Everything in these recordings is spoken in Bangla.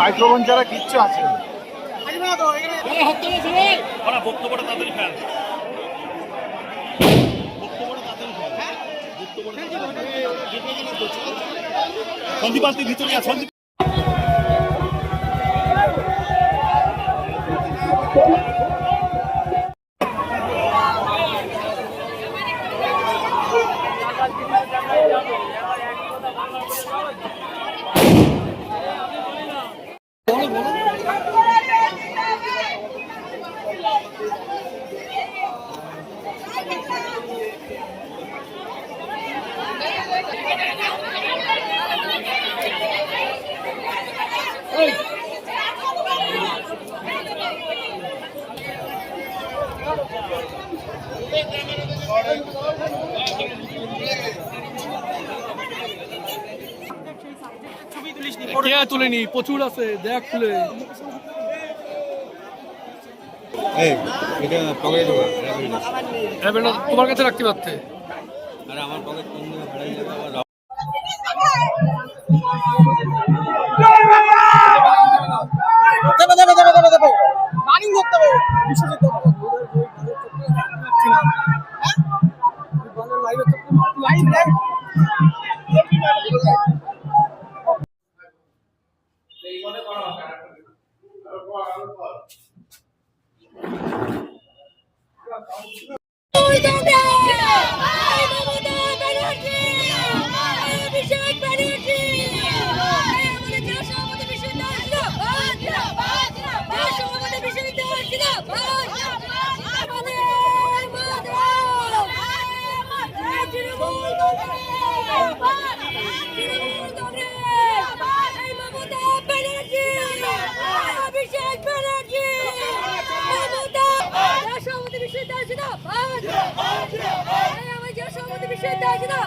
মাইক্রোফোন ছাড়া কিচ্ছু আছে। ওরা বক্তব্যটা তাড়াতাড়ি ফেল সন্দীপ আজ ভিতরে সন্দীপ কে তুলেনি প্রচুর আছে দেখ হ্যাভেলটা তোমার কাছে রাখতে পারতে? আর আমার পকেট অভিষেক ব্যানার্জি আমাদের জেলা সভাপতি বিশ্ববিদ্যালয় জিন্দাবাদ জেলা সভাপতি বিশ্ববিদ্যালয় জিন্দাবাদ আমাদের তৃণমূল তৃণমূল এই মমতা ব্যানার্জি অভিষেক ব্যানার্জি মমতা জেলা সভাপতি বিশ্ববিদ্যালয় জিন্দাবাদ এই আমার জেলা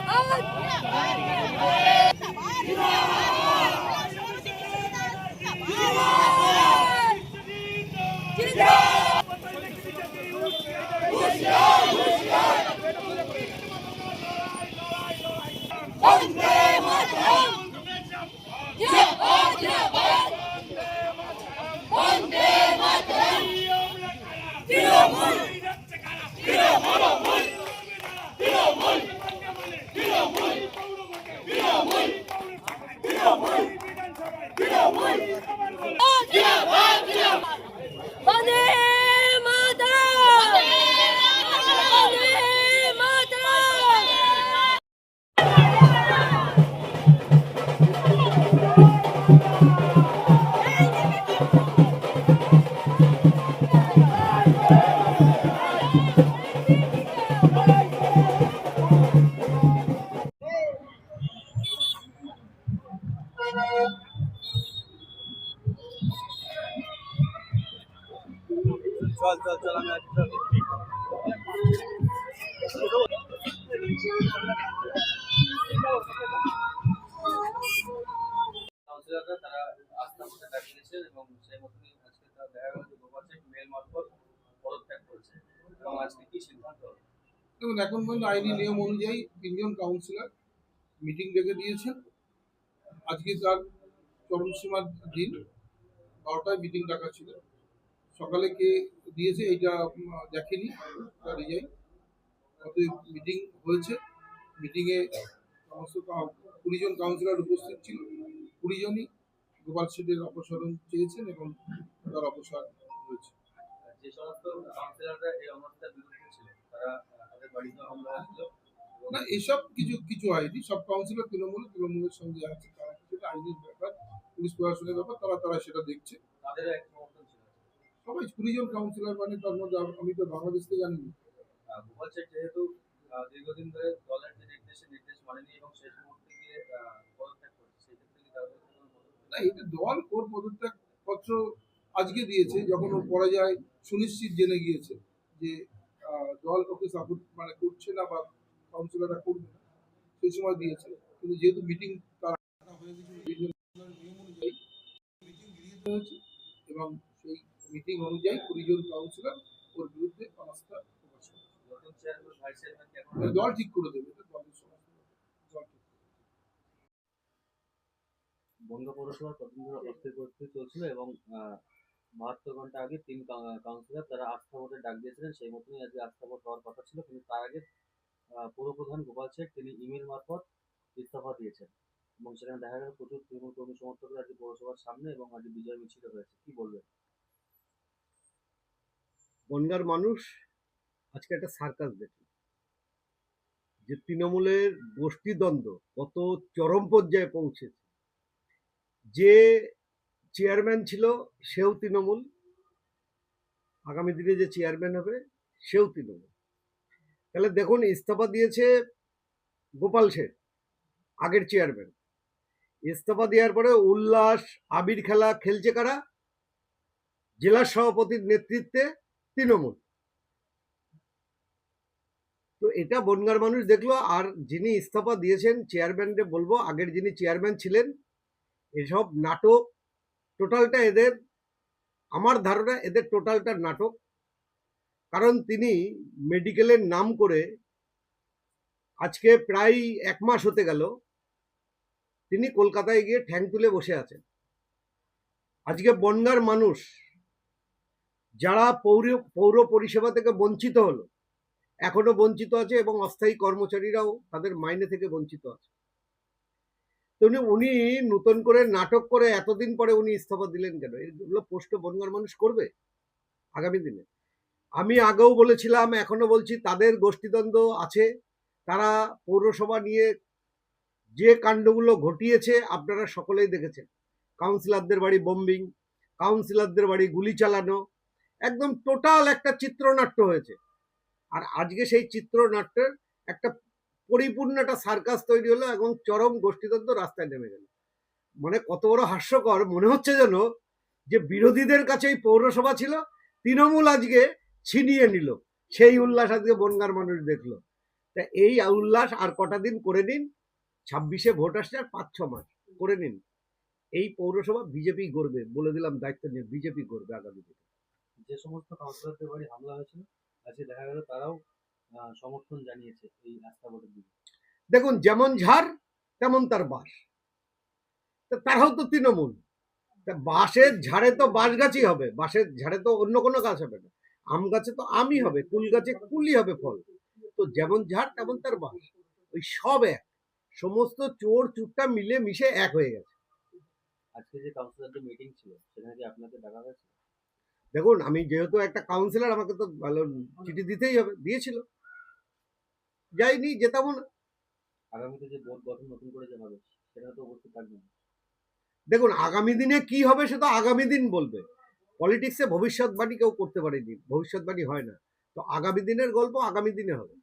চল চল চল আমি তারা দাঁড়িয়েছে এবং সেই আজকে তারা পদত্যাগ করছে। এবং আজকে কি এখন পর্যন্ত আইনি নিয়ম অনুযায়ী তিনজন কাউন্সিলর মিটিং ডেকে দিয়েছেন। আজকে তার চরমসীমার দিন। বারোটায় মিটিং ডাকা ছিল। সকালে কে দিয়েছে এইটা দেখেনি তার রিজাইন অতএব মিটিং হয়েছে। মিটিংয়ে সমস্ত কুড়িজন কাউন্সিলর উপস্থিত ছিল। কুড়িজনই গোপাল শেঠের অপসারণ চেয়েছেন এবং তার অপসার হয়েছে। যে সমস্ত কাউন্সিলররা এই অবস্থার বিরুদ্ধে ছিল, তারা, তাদের বাড়িতে হামলা হয়েছিল। না এসব কিছু কিছু হয়নি। সব কাউন্সিলর তৃণমূল তৃণমূলের সঙ্গে আছে তারা সেটা আইনের ব্যাপার পুলিশ প্রশাসনের ব্যাপার তারা তারা সেটা দেখছে। সবাই কুড়িজন কাউন্সিলর মানে তার মধ্যে আমি তো বাংলাদেশ থেকে জানি গোপাল শেখ যেহেতু দীর্ঘদিন ধরে দলের যে নির্দেশে নির্দেশ মানেনি এবং শেষ মুহূর্তে গিয়ে পদত্যাগ করছে সেই কি তাদের না এটা দল ওর পদত্যাগ পত্র আজকে দিয়েছে যখন ও পরাজয় সুনিশ্চিত জেনে গিয়েছে যে দল ওকে সাপোর্ট মানে করছে না বা কাউন্সিলররা করবে না সেই সময় দিয়েছে। কিন্তু যেহেতু মিটিং তার আগে হয়ে গেছিল নিয়ম অনুযায়ী মিটিং গৃহীত হয়েছে এবং সেই মিটিং অনুযায়ী কুড়ি জন কাউন্সিলর ওর বিরুদ্ধে অনাস্থা প্রকাশ করেছে। দল ঠিক করে দেবে দলের সমস্ত দল ঠিক করে দেবে। বনগা পৌরসভার কতদিন ধরে অস্থির পরিস্থিতি চলছিল এবং বাহাত্তর ঘণ্টা আগে তিন কাউন্সিলর তারা আস্থা ভোটের ডাক দিয়েছিলেন সেই মতনই আজকে আস্থা ভোট হওয়ার কথা ছিল কিন্তু তার আগে পৌরপ্রধান গোপাল শেখ তিনি ইমেল মারফত ইস্তফা দিয়েছেন। এবং সেখানে দেখা গেল প্রচুর তৃণমূল কর্মী সমর্থকরা আজকে পৌরসভার সামনে এবং আজকে বিজয় মিছিল হয়েছে কি বলবেন? বনগার মানুষ আজকে একটা সার্কাস দেখল যে তৃণমূলের গোষ্ঠীদ্বন্দ্ব কত চরম পর্যায়ে পৌঁছেছে। যে চেয়ারম্যান ছিল, সেও তৃণমূল। আগামী দিনে যে চেয়ারম্যান হবে, সেও তৃণমূল। তাহলে দেখুন, ইস্তফা দিয়েছে গোপাল শেঠ আগের চেয়ারম্যান ইস্তফা দেওয়ার পরে উল্লাস, আবির খেলা খেলছে কারা? জেলা সভাপতির নেতৃত্বে তৃণমূল। তো এটা বনগার মানুষ দেখল, আর যিনি ইস্তফা দিয়েছেন চেয়ারম্যানকে বলব, আগের যিনি চেয়ারম্যান ছিলেন, এসব নাটক টোটালটা এদের, আমার ধারণা এদের টোটালটা নাটক। কারণ তিনি মেডিকেলের নাম করে আজকে প্রায় এক মাস হতে গেল, তিনি কলকাতায় গিয়ে ঠ্যাং তুলে বসে আছেন। আজকে বনগার মানুষ যারা পৌর পৌর পরিষেবা থেকে বঞ্চিত হলো, এখনও বঞ্চিত আছে এবং অস্থায়ী কর্মচারীরাও তাদের মাইনে থেকে বঞ্চিত আছে। তো উনি নতুন করে নাটক করে এতদিন পরে উনি ইস্তফা দিলেন কেন? এগুলো পোস্ট বনগার মানুষ করবে আগামী দিনে। আমি আগেও বলেছিলাম এখনও বলছি, তাদের গোষ্ঠীদ্বন্দ্ব আছে। তারা পৌরসভা নিয়ে যে কাণ্ডগুলো ঘটিয়েছে, আপনারা সকলেই দেখেছেন। কাউন্সিলরদের বাড়ি বোম্বিং কাউন্সিলরদের বাড়ি গুলি চালানো, একদম টোটাল একটা চিত্রনাট্য হয়েছে। আর আজকে সেই চিত্রনাট্যের একটা পরিপূর্ণ একটা সার্কাস তৈরি হলো এবং চরম গোষ্ঠীতন্ত্র রাস্তায় নেমে গেল। মানে কত বড় হাস্যকর, মনে হচ্ছে যেন যে বিরোধীদের কাছে এই পৌরসভা ছিল, তৃণমূল আজকে ছিনিয়ে নিল। সেই উল্লাস আজকে বনগার মানুষ দেখল। তা এই উল্লাস আর কটা দিন করে নিন? ছাব্বিশে ভোট আসছে আর পাঁচ ছ মাস করে নিন। এই পৌরসভা বিজেপি গড়বে বলে দিলাম দায়িত্ব নিয়ে বিজেপি গড়বে আগামী দিনে। যে সমস্ত কাউন্সিলরদের বাড়ি হামলা হয়েছিল আজকে দেখা গেল তারাও সমর্থন জানিয়েছে এই আস্থা ভোটের দিকে দেখুন যেমন ঝাড় তেমন তার বাস তা তারাও তো তৃণমূল। তা বাঁশের ঝাড়ে তো বাঁশ গাছই হবে। বাঁশের ঝাড়ে তো অন্য কোনো গাছ হবে না। আম গাছে তো আমই হবে কুল গাছে কুলই হবে ফল। তো যেমন ঝাড় তেমন তার বাস ওই সব এক। সমস্ত চোর চুরটা মিলে মিশে এক হয়ে গেছে। আজকে যে কাউন্সিলরদের মিটিং ছিল সেখানে কি আপনাকে ডাকা হয়েছে? দেখুন আমি যেহেতু একটা কাউন্সিলর আমাকে তো ভালো চিঠি দিতেই হবে দিয়েছিল। যাইনি যেতাম না। আগামীতে যে বোর্ড গঠন নতুন করে যে হবে সেটা তো অবশ্যই থাকবে। দেখুন আগামী দিনে কি হবে সেটা আগামী দিন বলবে। পলিটিক্সে ভবিষ্যৎবাণী কেউ করতে পারেনি। ভবিষ্যৎবাণী হয় না। তো আগামী দিনের গল্প আগামী দিনে হবে।